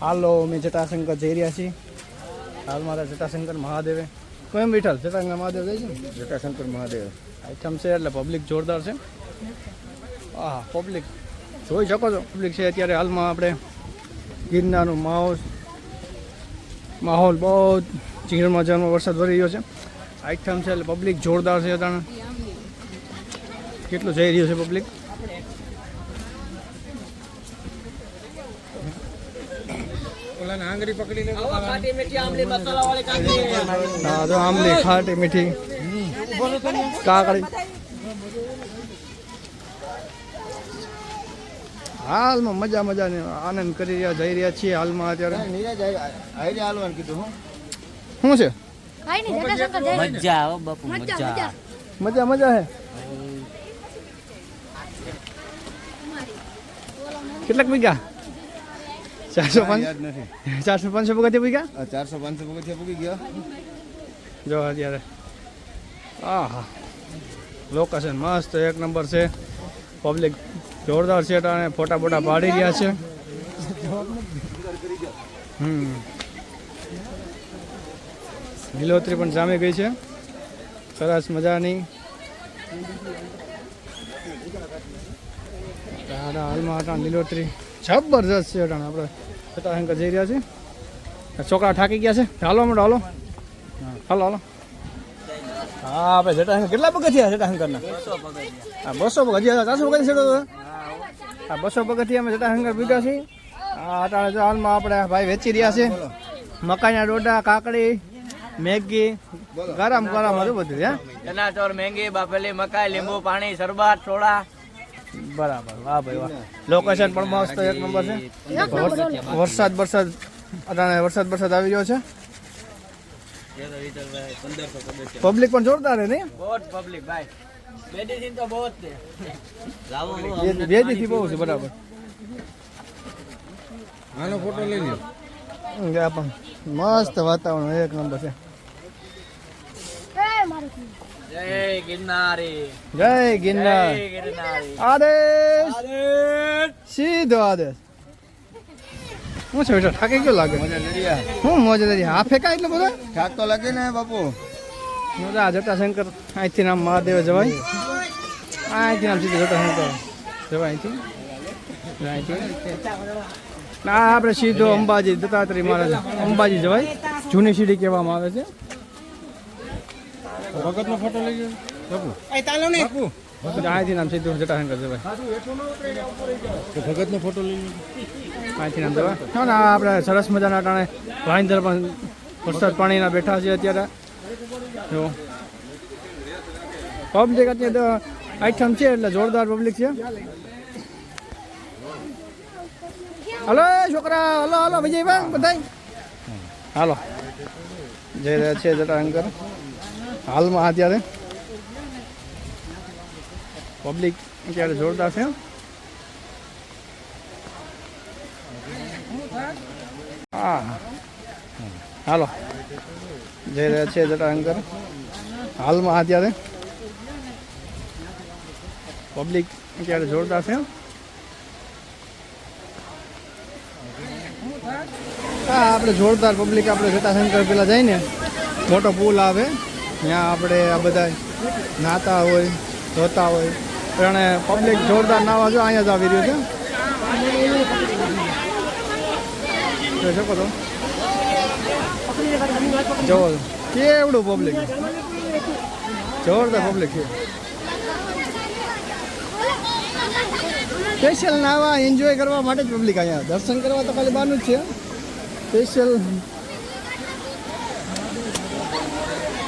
હાલો અમે જટાશંકર જઈ રહ્યા છીએ. હાલ મારા જટાશંકર મહાદેવે. કેમ બેઠા? જટાશંકર મહાદેવ જાય છે જટાશંકર મહાદેવ. આઈટમ છે એટલે પબ્લિક જોરદાર છે. હા પબ્લિક જોઈ શકો છો પબ્લિક છે. અત્યારે હાલમાં આપણે ગિરનારનું માહોલ માહોલ બહુ ઝીણ મજાનો વરસાદ વરી રહ્યો છે. આઈટમ છે એટલે પબ્લિક જોરદાર છે અત્યારે કેટલું જઈ રહ્યું છે પબ્લિક ઓલાને આંગળી પકડી લે હા તો આંબલી ખાટી મીઠી. કાકડી. હાલમાં મજા મજાને આનંદ કરી રહ્યા જઈ રહ્યા છીએ હાલમાં અત્યારે. નીરજ આઈડિયા હાલવાનું કીધું હું. શું છે? મજા આવો બાપુ મજા મજા. મજા. મજા મજા હે? કેટલાક વીઘા? ચારસો પાંચ ચારસો પાંચસો પગથિયા પૂગ્યા ચારસો પાંચસો પગથિયા પૂગી ગયા. જો અત્યારે. હા હા લોકેશન મસ્ત એક નંબર છે. પબ્લિક જોરદાર છે અને ફોટા ફોટા પાડી રહ્યા છે. હમ. લીલોતરી પણ સામે ગઈ છે. સરસ મજાની. હાલમાં હતા લીલોતરી. જબરજસ્ત છે અટાણ આપણે. સતાશંકર જઈ રહ્યા છીએ છોકરા થાકી ગયા છે. હાલો મોટો હાલો. હાલો હાલો. હા, આપણે જટાશંકર. કેટલા પગથિયા જટાશંકરના? હા બસો પગથિયા ચારસો પગથિયા છે હા બસો પગથિયા અમે જટાશંકર પીધા છીએ. આ અટાણે હાલમાં આપણે ભાઈ વેચી રહ્યા છે. મકાઈના ડોડા, કાકડી, મેગી, ગરમ ગરમ હતું બધું, હે? ચના ચોર મેંગી, બાફેલી, મકાઈ, લીંબુ, પાણી, શરબત, સોડા. બરાબર. વાહ ભાઈ વાહ. લોકેશન પણ મસ્ત એક નંબર છે. વરસાદ વરસાદ અટાણે વરસાદ વરસાદ આવી ગયો છે. પબ્લિક પણ જોરદાર હે નહીં? બહુ પબ્લિક ભાઈ. તો બહુ છે. બહુ બરાબર. આનો ફોટો લઈ લ્યો. પણ મસ્ત વાતાવરણ એક નંબર છે. જય ગિરનારી જય ગિરનાર આદેશ સીધો આદેશ હું છે બેટા ઠાકે કેવું લાગે હું મોજે તારી હા ફેંકાય એટલે બધો ઠાક તો લાગે ને બાપુ મજા આ જટાશંકર અહીંથી નામ મહાદેવ જવાય. અહીંથી નામ સીધું જટાશંકર જવાય અહીંથી અહીંથી ના આપણે સીધો અંબાજી દત્તાત્રેય મહારાજ અંબાજી જવાય જૂની સીડી કહેવામાં આવે છે ભગતનો ફોટો લઈ ગયો? બાપુ. બાપુ. પછી અહીંથી નામ સીધું જટાશંકર જવાય ભગતનો ફોટો લઈ લ્યો. અહીંથી નામ જવાય હા ને આપણે સરસ મજાના ટાણે ભાઈંદર પણ વરસાદ પાણીના બેઠા છે અત્યારે. જો. પબ્લિક અત્યારે તો આઈટમ છે એટલે જોરદાર પબ્લિક છે. હલો છોકરા હલો હલો વિજયભાઈ બધા હાલો. જઈ રહ્યા છે જટાશંકર હાલમાં અત્યારે પબ્લિક અત્યારે જોરદાર છે. હા. હાલો. જઈ રહ્યા છે જટાશંકર. હાલમાં અત્યારે પબ્લિક અત્યારે જોરદાર છે. હા, આપણે જોરદાર પબ્લિક આપણે જટાશંકર પેલા જઈને મોટો પુલ આવે. ત્યાં આપણે આ બધા નાતા હોય, ધોતા હોય. અને પબ્લિક જોરદાર નાવા જો અહીંયા જ આવી રહ્યું છે. જોઈ શકો છો. જોવો કેવડું પબ્લિક જોરદાર પબ્લિક છે. સ્પેશિયલ નાવા એન્જોય કરવા માટે જ પબ્લિક અહીંયા. દર્શન કરવા તો ખાલી બહારનું જ છે. સ્પેશિયલ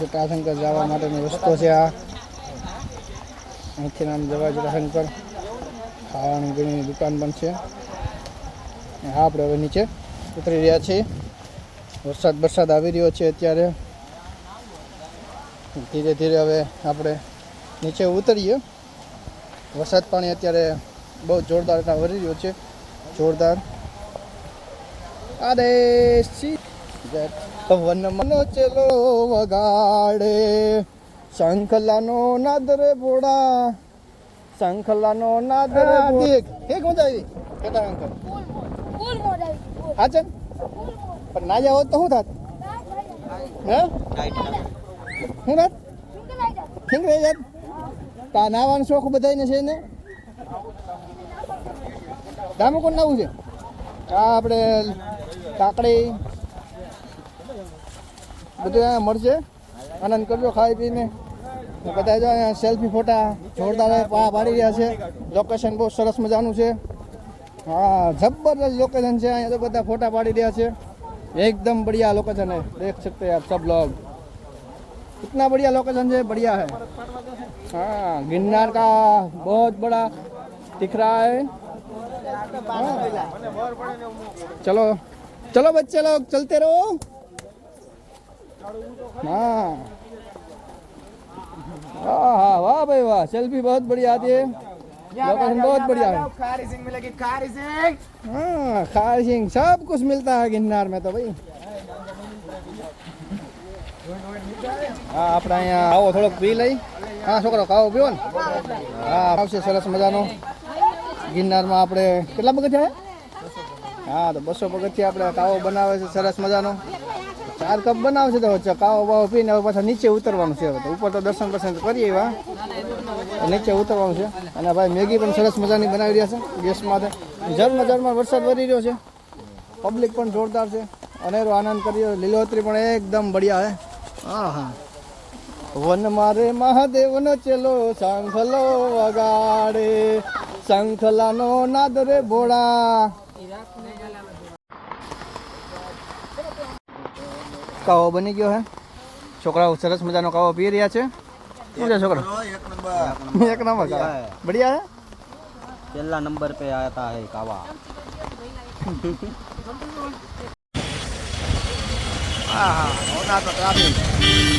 જટાશંકર જવા માટેનો રસ્તો છે આ. અહીંથી નામ જવા જટાશંકર ખાવાની પીણીની દુકાન પણ છે. આપણે હવે નીચે ઉતરી રહ્યા છીએ. વરસાદ વરસાદ આવી રહ્યો છે અત્યારે. ધીરે ધીરે હવે આપણે નીચે ઉતરીએ. વરસાદ પાણી અત્યારે બહુ જોરદાર વરી રહ્યો છે. જોરદાર. અરે સી વન મનો ચલો વગાડે. શંખલાનો નાદરે ભોડા શંખલાનો નાદરે દેખ એક મજા આવી કેતા અંકલ? આવી હા છે પણ ના જાવ તો શું થાત? હે? શું થાત? રહી જાત. તા નાવાનો શોખ બધાને છે ને? દામો કોણ નાવું છે? આ આપણે કાકડી. બધું અહીંયા મળશે. આનંદ કરજો ખાઈ પીને. બધા જો અહીંયા સેલ્ફી ફોટા જોરદાર પાડી રહ્યા છે. લોકેશન બહુ સરસ મજાનું છે. हाँ ज़बरदस्त लोकेशन है तो बता फोटा पाड़ी रहा है एकदम बढ़िया लोकेशन है देख सकते हैं आप सब लोग इतना बढ़िया लोकेशन है बढ़िया है हाँ गिरनार का बहुत बड़ा दिख रहा है चलो चलो बच्चे लोग चलते रहो हाँ वाह भाई वाह सेल्फी बहुत बढ़िया आती है लोकेशन बहुत बढ़िया है खारी सिंह मिलेगी खारी सिंह हाँ खार सिंह सब कुछ मिलता है गिरनार में तो भाई હા આપણે અહીંયા આવો થોડોક પી લઈ હા છોકરો કાવો પીવો ને હા આવશે સરસ મજાનો ગિરનારમાં આપણે કેટલા પગથિયા છે હા તો બસો પગથિયા આપણે કાવો બનાવે છે સરસ મજાનો ચાર કપ બનાવે છે તો વચ્ચે કાવો બાવો પીને હવે પાછા નીચે ઉતરવાનું છે હવે તો ઉપર તો દર્શન બર્શન કરીએ એવા નીચે ઉતરવાનું છે. અને ભાઈ મેગી પણ સરસ મજાની બનાવી રહ્યા છે ગેસમાં ઝરમર ઝરમર વરસાદ વરી રહ્યો છે. પબ્લિક પણ જોરદાર છે. અનેરો આનંદ કર્યો. લીલોતરી પણ એકદમ બઢિયા હે. હા હા વન મારે મહાદેવનો ચેલો સાંખલો વગાડે. શંખલાનો નાદ રે ભોળા. કાવો બની ગયો હે. છોકરાઓ સરસ મજાનો કાવો પી રહ્યા છે. मुझे शुक्र एक नंबर एक नंबर का बढ़िया है पहला नंबर पे आता है कावा हाँ हाँ होना तो काफी